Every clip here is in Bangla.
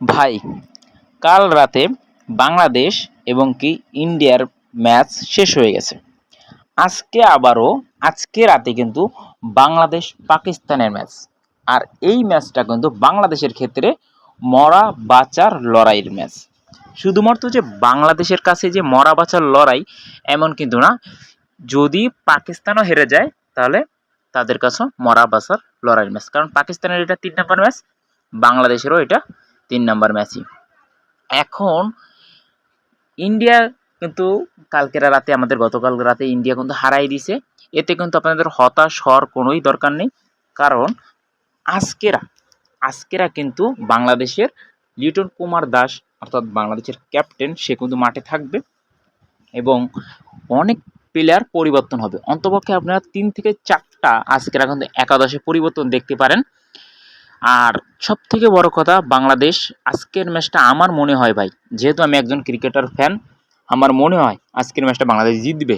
ভাই, কাল রাতে বাংলাদেশ এবং কি ইন্ডিয়ার ম্যাচ শেষ হয়ে গেছে। আজকে আবারও, আজকে রাতে কিন্তু বাংলাদেশ পাকিস্তানের ম্যাচ। আর এই ম্যাচটা কিন্তু বাংলাদেশের ক্ষেত্রে মরা বাঁচার লড়াইয়ের ম্যাচ। শুধুমাত্র যে বাংলাদেশের কাছে যে মরা বাঁচার লড়াই, এমন কিন্তু না। যদি পাকিস্তানও হেরে যায়, তাহলে তাদের কাছে মরা বাঁচার লড়াইয়ের ম্যাচ। কারণ পাকিস্তানের এটা তিন নম্বর ম্যাচ, বাংলাদেশেরও এটা তিন নাম্বার ম্যাচই। এখন ইন্ডিয়া কিন্তু কালকের রাতে, আমাদের গতকাল রাতে ইন্ডিয়া কিন্তু হারাই দিছে। এতে কিন্তু আপনাদের হতাশ হওয়ার কোনোই দরকার নেই। কারণ আজকেরা আজকেরা কিন্তু বাংলাদেশের লিটন কুমার দাস, অর্থাৎ বাংলাদেশের ক্যাপ্টেন, সে কিন্তু মাঠে থাকবে এবং অনেক প্লেয়ার পরিবর্তন হবে। অন্তপক্ষে আপনারা তিন থেকে চারটা আজকেরা কিন্তু একাদশে পরিবর্তন দেখতে পারেন। আর সব থেকে বড় কথা, বাংলাদেশ আজকের ম্যাচটা আমার মনে হয় ভাই, যেহেতু আমি একজন ক্রিকেটার ফ্যান আমার মনে হয় আজকের ম্যাচটা বাংলাদেশ জিতবে।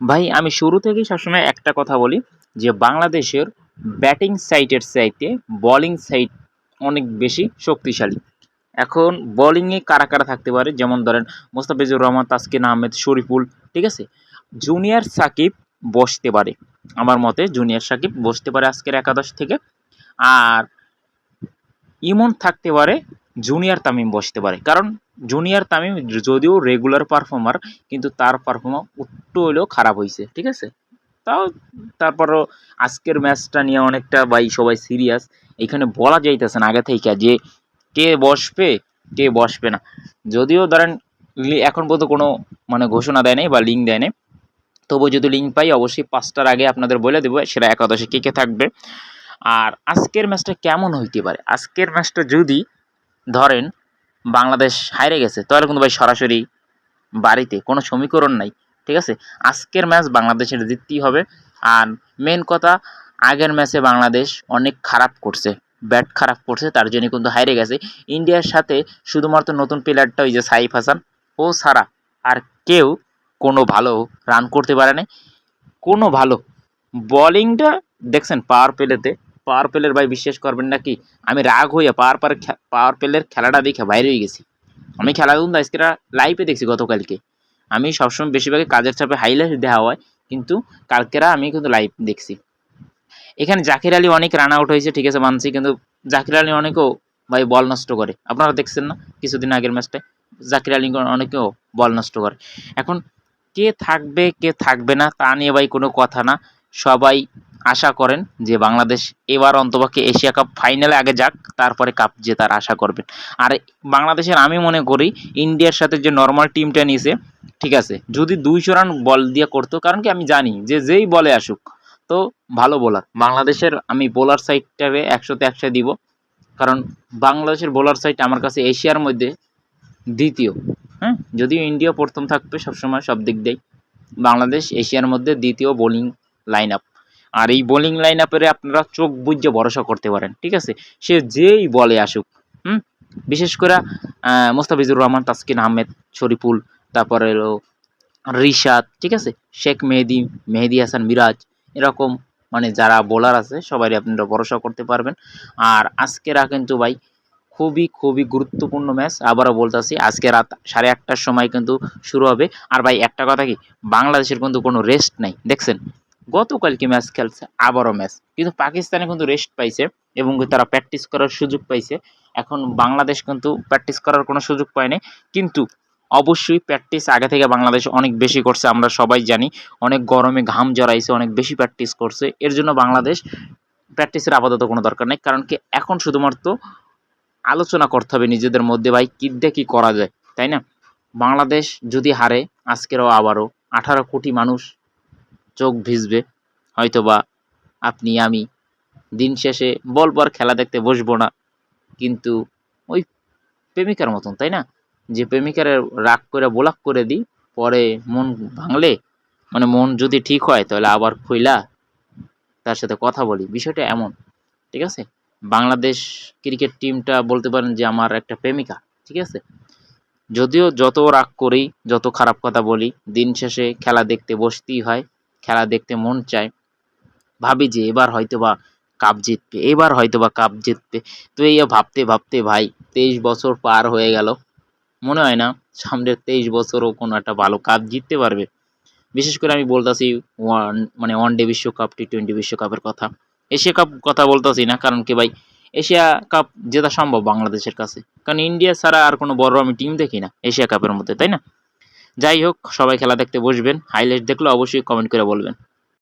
ভাই, আমি শুরু থেকেই সবসময় একটা কথা বলি, যে বাংলাদেশের ব্যাটিং সাইটের চাইতে বলিং সাইট অনেক বেশি শক্তিশালী। এখন বোলিংয়ে কারা কারা থাকতে পারে? যেমন ধরেন মোস্তাফিজুর রহমান, তাসকিন আহমেদ, শরীফুল, ঠিক আছে? জুনিয়র সাকিব বসতে পারে। আমার মতে জুনিয়র সাকিব বসতে পারে আজকের একাদশ থেকে। আর ইমন থাকতে পারে জুনিয়র তামিম বসতে পারে। কারণ জুনিয়র তামিম যদিও রেগুলার পারফর্মার কিন্তু তার পারফর্মার একটু হলেও খারাপ হয়েছে ঠিক আছে? তাও তারপরও আজকের ম্যাচটা নিয়ে অনেকটা ভাই সবাই সিরিয়াস এখানে বলা যাইতেছে না, আগে থেকে যে কে বসবে কে বসবে না। যদিও ধরেন এখন পর্যন্ত কোনো মানে ঘোষণা দেয় নাই বা লিঙ্ক দেয় নাই। তবু যদি লিঙ্ক পাই, অবশ্যই পাঁচটার আগে আপনাদের বলে দেবো, সেটা একাদশে কে কে থাকবে। আর আজকের ম্যাচটা কেমন হইতে পারে? আজকের ম্যাচটা যদি ধরেন বাংলাদেশ হাইরে গেছে, তাহলে কিন্তু ভাই সরাসরি বাড়িতে কোনো সমীকরণ নাই, ঠিক আছে? আজকের ম্যাচ বাংলাদেশের জিততেই হবে। আর মেন কথা, আগের ম্যাচে বাংলাদেশ অনেক খারাপ করছে, ব্যাট খারাপ করছে, তার জন্য কিন্তু হাইরে গেছে। ইন্ডিয়ার সাথে শুধুমাত্র নতুন প্লেয়ারটা ওই যে সাইফ হাসান, ও সারা আর কেউ কোনো ভালো রান করতে পারে নাই। কোনো ভালো বলিংটা দেখছেন পাওয়ার প্লেতে পাওয়ার প্লের ভাই বিশ্বাস করবেন নাকি? আমি রাগ হইয়া পাওয়ার পার পাওয়ার প্লের খেলাটা দেখে বাইরে হয়ে গেছি। আমি খেলা কিন্তু আজকে লাইভে দেখছি গতকালকে। আমি সবসময় বেশিরভাগই কাজের চাপে হাইলাইট দেওয়া হয়, কিন্তু কালকেরা আমি কিন্তু লাইভ দেখছি। এখানে জাকির আলী অনেক রান আউট হয়েছে, ঠিক আছে, মানছি, কিন্তু জাকির আলী অনেকেও ভাই বল নষ্ট করে। আপনারা দেখছেন না, কিছুদিন আগের ম্যাচটায় জাকির আলী অনেকেও বল নষ্ট করে। এখন কে থাকবে কে থাকবে না, তা নিয়ে ভাই কোনো কথা না। সবাই আশা করেন যে বাংলাদেশ এবার অন্তপক্ষে এশিয়া কাপ ফাইনালে আগে যাক, তারপরে কাপ জেতার আশা করবেন। আর বাংলাদেশের আমি মনে করি ইন্ডিয়ার সাথে যে নর্মাল টিমটা নিয়েছে ঠিক আছে, যদি দুইশো রান বল দিয়ে করতো, কারণ কি আমি জানি যে যেই বলে আসুক, তো ভালো বোলার বাংলাদেশের আমি বোলার সাইডটাকে একশোতে একশো দিব, কারণ বাংলাদেশের বোলার সাইড আমার কাছে এশিয়ার মধ্যে দ্বিতীয়। হ্যাঁ যদিও ইন্ডিয়া প্রথম থাকবে সবসময় সব দিক দিয়েই। বাংলাদেশ এশিয়ার মধ্যে দ্বিতীয় বোলিং লাইন আপ আর এই বোলিং লাইন আপের আপনারা চোখ বুঝে ভরসা করতে পারেন, ঠিক আছে? সে যেই বলে আসুক, হুম? বিশেষ করে মোস্তাফিজুর রহমান, তাসকিন আহমেদ, শরীফুল, তারপরে রিশাদ, ঠিক আছে? শেখ মেহেদি মেহেদি হাসান, মিরাজ, এরকম মানে যারা বোলার আছে, সবাই আপনারা ভরসা করতে পারবেন। আর আজকেরা কিন্তু ভাই খুবই খুবই গুরুত্বপূর্ণ ম্যাচ আবারও বলতেছি, আজকে রাত সাড়ে আটটার সময় কিন্তু শুরু হবে। আর ভাই, একটা কথা কি? বাংলাদেশের কিন্তু কোনো রেস্ট নাই, দেখছেন? গতকালকে ম্যাচ খেলছে, আবারও ম্যাচ। কিন্তু পাকিস্তানে কিন্তু রেস্ট পাইছে এবং তারা প্র্যাকটিস করার সুযোগ পাইছে। এখন বাংলাদেশ কিন্তু প্র্যাকটিস করার কোনো সুযোগ পায়নি। কিন্তু অবশ্যই প্র্যাকটিস আগে থেকে বাংলাদেশ অনেক বেশি করছে, আমরা সবাই জানি। অনেক গরমে ঘাম জড়াইছে, অনেক বেশি প্র্যাকটিস করছে। এর জন্য বাংলাদেশ প্র্যাকটিসের আপাতত কোনো দরকার নেই। কারণ কি এখন শুধুমাত্র আলোচনা করতে হবে নিজেদের মধ্যে, ভাই, কী কী করা যায়, তাই না? বাংলাদেশ যদি হারে, আজকেরও আবারও আঠারো কোটি মানুষ চোখ ভিজবে। হয়তোবা আপনি, আমি দিন শেষে বল পর খেলা দেখতে বসবো না। কিন্তু ওই প্রেমিকার মতন, তাই না? যে প্রেমিকার রাগ করে, বোলাক করে দিই, পরে মন ভাঙলে মানে মন যদি ঠিক হয়, তাহলে আবার খুইলা তার সাথে কথা বলি। বিষয়টা এমন, ঠিক আছে? বাংলাদেশ ক্রিকেট টিমটা বলতে পারেন যে আমার একটা প্রেমিকা, ঠিক আছে? যদিও যত রাগ করি, যত খারাপ কথা বলি, দিন শেষে খেলা দেখতে বসতেই হয়। খেলা দেখতে মন চায়। ভাবি যে এবার হয়তো বা কাপ জিতবে, এবার হয়তো বা কাপ জিতবে। তো এই ভাবতে ভাবতে ভাই, তেইশ বছর পার হয়ে গেল। মনে হয় না সামনের তেইশ বছরও কোনো একটা ভালো কাপ জিততে পারবে। বিশেষ করে আমি বলতেছি ওয়ান মানে ওয়ান ডে বিশ্বকাপ টি টোয়েন্টি বিশ্বকাপের কথা। এশিয়া কাপ কথা বলতেছি না, কারণ কি ভাই, এশিয়া কাপ জেতা সম্ভব বাংলাদেশের কাছে। কারণ ইন্ডিয়া ছাড়া আর কোনো বড় আমি টিম দেখি না, এশিয়া কাপের মধ্যে, তাই না? যাই হোক সবাই খেলা দেখতে বসবেন। হাইলাইট দেখলে অবশ্যই কমেন্ট করে বলবেন।